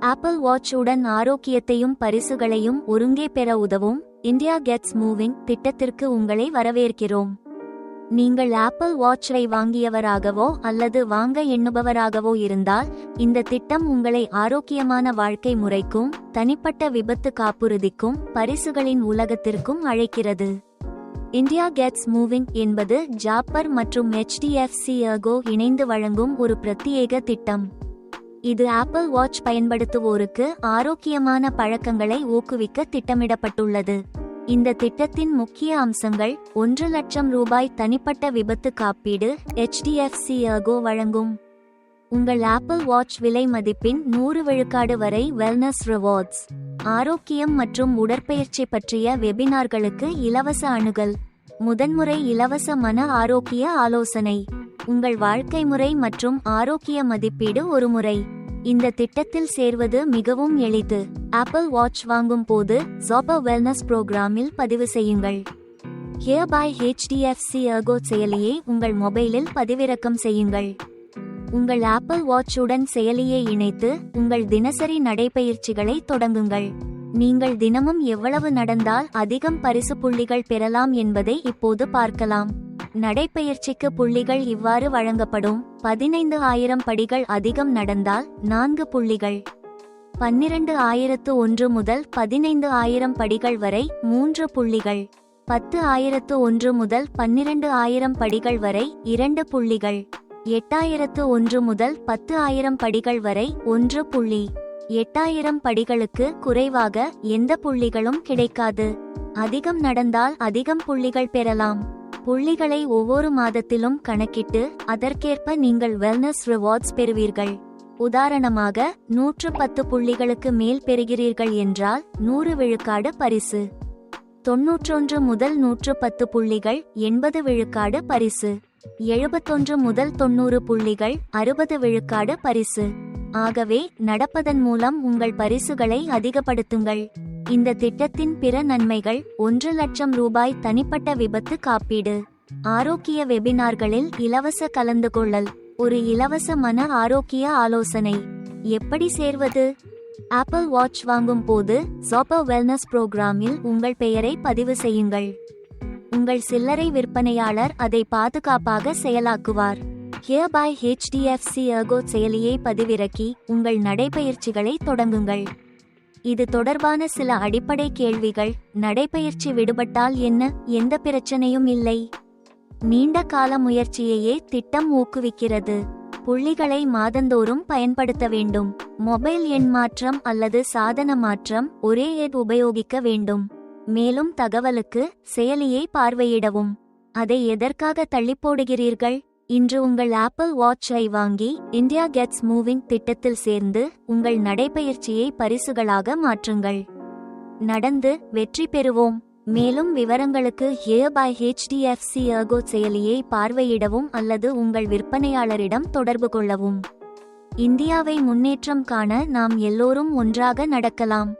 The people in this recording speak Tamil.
ஆப்பிள் வாட்ச் உடன் ஆரோக்கியத்தையும் பரிசுகளையும் ஒருங்கே பெற உதவும். இந்தியா கெட்ஸ் மூவிங் திட்டத்திற்கு உங்களை வரவேற்கிறோம். நீங்கள் ஆப்பிள் வாட்சை வாங்கியவராகவோ அல்லது வாங்க எண்ணுபவராகவோ இருந்தால் இந்த திட்டம் உங்களை ஆரோக்கியமான வாழ்க்கை முறைக்கும் தனிப்பட்ட விபத்து காப்புறுதிக்கும் பரிசுகளின் உலகத்திற்கும் அழைக்கிறது. இந்தியா கெட்ஸ் மூவிங் என்பது ஜாப்பர் மற்றும் HDFC அகோ இணைந்து வழங்கும் ஒரு பிரத்யேக திட்டம். இது ஆப்பிள் வாட்ச் பயன்படுத்துவோருக்கு ஆரோக்கியமான பழக்கங்களை ஊக்குவிக்க திட்டமிடப்பட்டுள்ளது. இந்த திட்டத்தின் முக்கிய அம்சங்கள் ஒன்று லட்சம் ரூபாய் தனிப்பட்ட விபத்து காப்பீடு ஹெச்டிஎஃப்சி அகோ வழங்கும். உங்கள் ஆப்பிள் வாட்ச் விலை மதிப்பின் நூறு விழுக்காடு வரை வெல்னஸ் ரிவார்ட்ஸ் ஆரோக்கியம் மற்றும் உடற்பயிற்சி பற்றிய வெபினார்களுக்கு இலவச அணுகல் முதன்முறை இலவச மன ஆரோக்கிய ஆலோசனை உங்கள் வாழ்க்கை முறை மற்றும் ஆரோக்கிய மதிப்பீடு ஒரு முறை. இந்த திட்டத்தில் சேர்வது மிகவும் எளிது. ஆப்பிள் வாட்ச் வாங்கும் போது ஜாபா வெல்னஸ் புரோகிராமில் பதிவு செய்யுங்கள். ஹியர் பை ஹெச்டிஎஃப்சி அகோ செயலியை உங்கள் மொபைலில் பதிவிறக்கம் செய்யுங்கள். உங்கள் ஆப்பிள் வாட்சுடன் செயலியை இணைத்து உங்கள் தினசரி நடைபயிற்சிகளை தொடங்குங்கள். நீங்கள் தினமும் எவ்வளவு நடந்தால் அதிகம் பரிசு புள்ளிகள் பெறலாம் என்பதை இப்போது பார்க்கலாம். நடைப்பயிற்சிக்கு புள்ளிகள் இவ்வாறு வழங்கப்படும். பதினைந்து ஆயிரம் படிகள் அதிகம் நடந்தால் நான்கு புள்ளிகள். பன்னிரண்டு ஆயிரத்து ஒன்று முதல் பதினைந்து ஆயிரம் படிகள் வரை மூன்று புள்ளிகள். பத்து ஆயிரத்து ஒன்று முதல் பன்னிரண்டு ஆயிரம் படிகள் வரை இரண்டு புள்ளிகள். எட்டாயிரத்து ஒன்று முதல் பத்து ஆயிரம் படிகள் வரை ஒன்று புள்ளி. எட்டாயிரம் படிகளுக்கு குறைவாக எந்த புள்ளிகளும் கிடைக்காது. அதிகம் நடந்தால் அதிகம் புள்ளிகள் பெறலாம். புள்ளிகளை ஒவ்வொரு மாதத்திலும் கணக்கிட்டு அதற்கேற்ப நீங்கள் வெல்னஸ் ரிவார்ட்ஸ் பெறுவீர்கள். உதாரணமாக நூற்று பத்து புள்ளிகளுக்கு மேல் பெறுகிறீர்கள் என்றால் நூறு விழுக்காடு பரிசு. தொன்னூற்றொன்று முதல் நூற்று பத்து புள்ளிகள் எண்பது விழுக்காடு பரிசு. எழுபத்தொன்று முதல் தொண்ணூறு புள்ளிகள் அறுபது விழுக்காடு பரிசு. ஆகவே நடப்பதன் மூலம் உங்கள் பரிசுகளை அதிகப்படுத்துங்கள். இந்த திட்டத்தின் பிற நன்மைகள் ஒன்று லட்சம் ரூபாய் தனிப்பட்ட விபத்து காப்பீடு. ஆரோக்கிய வெபினார்களில் இலவச கலந்து கொள்ளல் ஒரு இலவச மன ஆரோக்கிய ஆலோசனை. எப்படி சேர்வது? ஆப்பிள் வாட்ச் வாங்கும் போது ஜாப்பர் வெல்னஸ் புரோகிராமில் உங்கள் பெயரை பதிவு செய்யுங்கள். உங்கள் சில்லறை விற்பனையாளர் அதை பாதுகாப்பாக செயலாக்குவார். ஹியர் பை ஹெச்டிஎஃப்சி அகோ செயலியை பதிவிறக்கி உங்கள் நடைபயிற்சிகளை தொடங்குங்கள். இது தொடர்பான சில அடிப்படை கேள்விகள். நடைபயிற்சி விடுபட்டால் என்ன? எந்த பிரச்சனையும் இல்லை. நீண்ட கால முயற்சியையே திட்டம் ஊக்குவிக்கிறது. புள்ளிகளை மாதந்தோறும் பயன்படுத்த வேண்டும். மொபைல் எண் மாற்றம் அல்லது சாதன மாற்றம் ஒரே எட் உபயோகிக்க வேண்டும். மேலும் தகவலுக்கு செயலியை பார்வையிடவும். அதை எதற்காக தள்ளிப்போடுகிறீர்கள் இன்று உங்கள் ஆப்பிள் வாட்சை வாங்கி இந்தியா கெட்ஸ் மூவிங் திட்டத்தில் சேர்ந்து உங்கள் நடைபயிற்சியை பரிசுகளாக மாற்றுங்கள். நடந்து வெற்றி பெறுவோம். மேலும் விவரங்களுக்கு ஹியர் பை ஹெச்டிஎஃப்சி அர்கோ செயலியை பார்வையிடவும் அல்லது உங்கள் விற்பனையாளரிடம் தொடர்பு கொள்ளவும். இந்தியாவை முன்னேற்றம் காண நாம் எல்லோரும் ஒன்றாக நடக்கலாம்.